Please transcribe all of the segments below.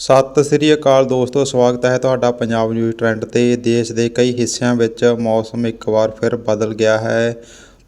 ਸਤਿ ਸ੍ਰੀ ਅਕਾਲ ਦੋਸਤੋ, ਸਵਾਗਤ ਹੈ ਤੁਹਾਡਾ ਪੰਜਾਬ ਨਿਊਜ਼ ਟ੍ਰੈਂਡ ਤੇ। ਦੇਸ਼ ਦੇ ਕਈ ਹਿੱਸਿਆਂ ਵਿੱਚ ਮੌਸਮ ਇੱਕ ਵਾਰ ਫਿਰ ਬਦਲ ਗਿਆ ਹੈ।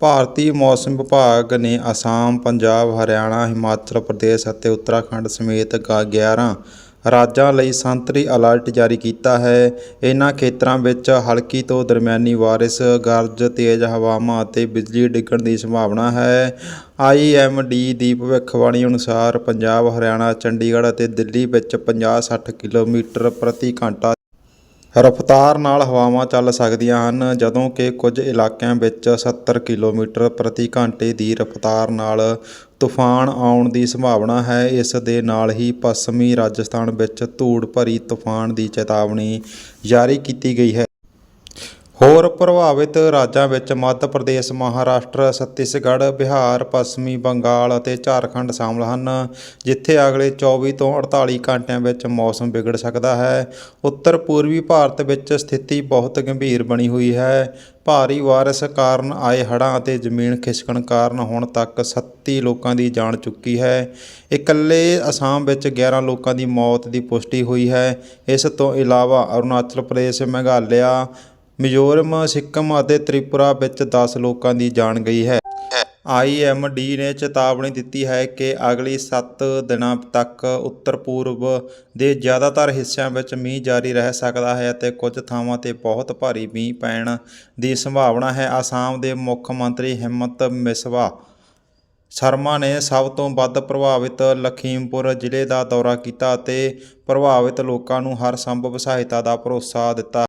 ਭਾਰਤੀ ਮੌਸਮ ਵਿਭਾਗ ਨੇ ਅਸਾਮ, ਪੰਜਾਬ, ਹਰਿਆਣਾ, ਹਿਮਾਚਲ ਪ੍ਰਦੇਸ਼ ਅਤੇ ਉੱਤਰਾਖੰਡ ਸਮੇਤ ਗ- 11 ਰਾਜਾਂ ਲਈ ਸੰਤਰੀ ਅਲਰਟ ਜਾਰੀ ਕੀਤਾ ਹੈ। ਇਹਨਾਂ ਖੇਤਰਾਂ ਵਿੱਚ ਹਲਕੀ ਤੋਂ ਦਰਮਿਆਨੀ ਬਾਰਿਸ਼, ਗਰਜ, ਤੇਜ਼ ਹਵਾਵਾਂ ਅਤੇ ਬਿਜਲੀ ਡਿੱਗਣ ਦੀ ਸੰਭਾਵਨਾ ਹੈ। ਆਈਐਮਡੀ ਦੀ ਭਵਿੱਖਬਾਣੀ ਅਨੁਸਾਰ ਪੰਜਾਬ, ਹਰਿਆਣਾ, ਚੰਡੀਗੜ੍ਹ ਅਤੇ ਦਿੱਲੀ ਵਿੱਚ 50-60 ਕਿਲੋਮੀਟਰ ਪ੍ਰਤੀ ਘੰਟਾ ਰਫ਼ਤਾਰ ਨਾਲ ਹਵਾਵਾਂ ਚੱਲ ਸਕਦੀਆਂ ਹਨ, ਜਦੋਂ ਕਿ ਕੁਝ ਇਲਾਕਿਆਂ ਵਿੱਚ 70 ਕਿਲੋਮੀਟਰ ਪ੍ਰਤੀ ਘੰਟੇ ਦੀ ਰਫ਼ਤਾਰ ਨਾਲ ਤੂਫਾਨ ਆਉਣ ਦੀ ਸੰਭਾਵਨਾ ਹੈ। ਇਸ ਦੇ ਨਾਲ ਹੀ ਪੱਛਮੀ ਰਾਜਸਥਾਨ ਵਿੱਚ ਧੂੜ ਭਰੀ ਤੂਫਾਨ ਦੀ ਚੇਤਾਵਨੀ ਜਾਰੀ ਕੀਤੀ ਗਈ ਹੈ। ਹੋਰ ਪ੍ਰਭਾਵਿਤ ਰਾਜਾਂ ਵਿੱਚ ਮੱਧ ਪ੍ਰਦੇਸ਼, ਮਹਾਰਾਸ਼ਟਰ, ਛੱਤੀਸਗੜ੍ਹ, ਬਿਹਾਰ, ਪੱਛਮੀ ਬੰਗਾਲ ਅਤੇ ਝਾਰਖੰਡ ਸ਼ਾਮਲ ਹਨ, ਜਿੱਥੇ ਅਗਲੇ 24 ਤੋਂ 48 ਘੰਟਿਆਂ ਵਿੱਚ ਮੌਸਮ ਵਿਗੜ ਸਕਦਾ ਹੈ। ਉੱਤਰ ਪੂਰਬੀ ਭਾਰਤ ਵਿੱਚ ਸਥਿਤੀ ਬਹੁਤ ਗੰਭੀਰ ਬਣੀ ਹੋਈ ਹੈ। ਭਾਰੀ ਵਾਰਸ਼ ਕਾਰਨ ਆਏ ਹੜ੍ਹਾਂ ਅਤੇ ਜ਼ਮੀਨ ਖਿਸਕਣ ਕਾਰਨ ਹੁਣ ਤੱਕ 37 ਲੋਕਾਂ ਦੀ ਜਾਨ ਚੁੱਕੀ ਹੈ। ਇਕੱਲੇ ਅਸਾਮ ਵਿੱਚ 11 ਲੋਕਾਂ ਦੀ ਮੌਤ ਦੀ ਪੁਸ਼ਟੀ ਹੋਈ ਹੈ। ਇਸ ਤੋਂ ਇਲਾਵਾ ਅਰੁਣਾਚਲ ਪ੍ਰਦੇਸ਼, ਮੇਘਾਲਿਆ ਮਿਜ਼ੋਰਮ, ਸਿੱਕਮ ਅਤੇ ਤ੍ਰਿਪੁਰਾ ਵਿੱਚ 10 ਲੋਕਾਂ ਦੀ ਜਾਨ ਗਈ ਹੈ। ਆਈਐਮਡੀ ਨੇ ਚੇਤਾਵਨੀ ਦਿੱਤੀ ਹੈ ਕਿ ਅਗਲੀ 7 ਦਿਨਾਂ ਤੱਕ ਉੱਤਰ ਪੂਰਬ ਦੇ ਜ਼ਿਆਦਾਤਰ ਹਿੱਸਿਆਂ ਵਿੱਚ ਮੀਂਹ ਜਾਰੀ ਰਹਿ ਸਕਦਾ ਹੈ ਅਤੇ ਕੁਝ ਥਾਵਾਂ ਤੇ ਬਹੁਤ ਭਾਰੀ ਮੀਂਹ ਪੈਣ ਦੀ ਸੰਭਾਵਨਾ ਹੈ। ਆਸਾਮ ਦੇ ਮੁੱਖ ਮੰਤਰੀ ਹਿੰਮਤ ਮਿਸਵਾ ਸ਼ਰਮਾ ਨੇ ਸਭ ਤੋਂ ਵੱਧ ਪ੍ਰਭਾਵਿਤ ਲਖੀਮਪੁਰ ਜ਼ਿਲ੍ਹੇ ਦਾ ਦੌਰਾ ਕੀਤਾ ਅਤੇ ਪ੍ਰਭਾਵਿਤ ਲੋਕਾਂ ਨੂੰ ਹਰ ਸੰਭਵ ਸਹਾਇਤਾ ਦਾ ਭਰੋਸਾ ਦਿੱਤਾ।